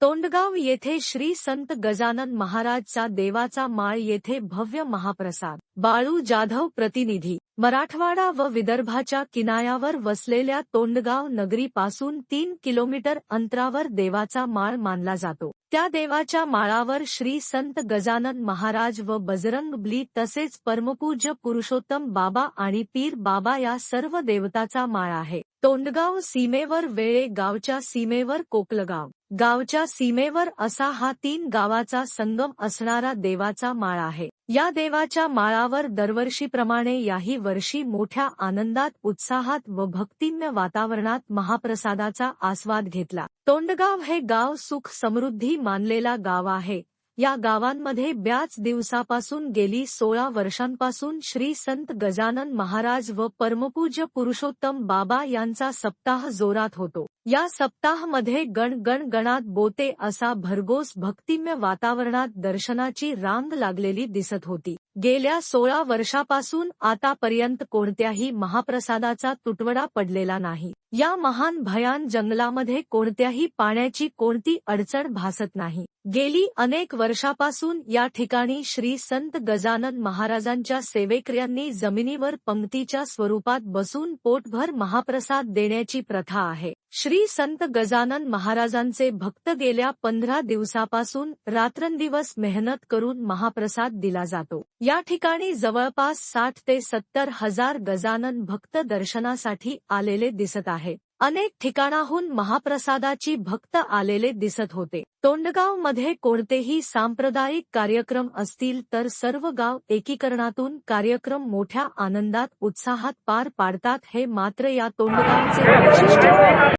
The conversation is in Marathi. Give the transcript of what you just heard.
तोंडगाव येथे श्री संत गजानन महाराजचा देवाचा माळ येथे भव्य महाप्रसाद. बाळू जाधव प्रतिनिधी. मराठवाडा व विदर्भाच्या किनाऱ्यावर वसलेल्या तोंडगाव नगरीपासून तीन किलोमीटर अंतरावर देवाचा माळ मानला जातो. त्या देवाच्या माळावर श्री संत गजानन महाराज व बजरंग ब्ली तसेच परमपूज्य पुरुषोत्तम बाबा आणि पीर बाबा या सर्व देवताचा माळ आहे. तोंडगाव सीमेवर वेळे गावच्या सीमेवर कोकलगाव. गावच्या सीमेवर असा हा तीन गावाचा संगम असणारा देवाचा माळ आहे. या देवाच्या माळावर दरवर्षीप्रमाणे याही वर्षी मोठ्या आनंदात उत्साहात व भक्तिम्य वातावरणात महाप्रसादाचा आस्वाद घेतला. तोंडगाव हे गाव सुख समृद्धी मानलेला गाव आहे. या गावांमध्ये ब्याच दिवसापासून गेली सोळा वर्षांपासून श्री संत गजानन महाराज व परमपूज्य पुरुषोत्तम बाबा यांचा सप्ताह जोरात होतो. या सप्ताहामध्ये गण गण गणात बोते असा भरघोस भक्तिम्य वातावरणात दर्शनाची रांग लागलेली दिसत होती. गेल्या सोळा वर्षापासून आतापर्यंत कोणत्याही महाप्रसादाचा तुटवडा पडलेला नाही. या महान भयान जंगलामध्ये कोणत्याही पाण्याची कोणती अडचण भासत नाही. गेली अनेक वर्षापासून या ठिकाणी श्री संत गजानन महाराजांच्या सेवेकऱ्यांनी जमिनीवर पंक्तीच्या स्वरूपात बसून पोटभर महाप्रसाद देण्याची प्रथा आहे. श्री संत गजानन महाराजांचे भक्त गेल्या पंधरा दिवसापासून रात्रंदिवस मेहनत करून महाप्रसाद दिला जातो. या ठिकाणी जवळपास साठ ते सत्तर हजार गजानन भक्त दर्शनासाठी आलेले दिसत आहेत. अनेक ठिकाणाहून महाप्रसादाची भक्त आलेले दिसत होते. तोंडगावमध्ये कोणतेही सांप्रदायिक कार्यक्रम असतील तर सर्व गाव एकीकरणातून कार्यक्रम मोठ्या आनंदात उत्साहात पार पाडतात हे मात्र या तोंडगावचे वैशिष्ट्य.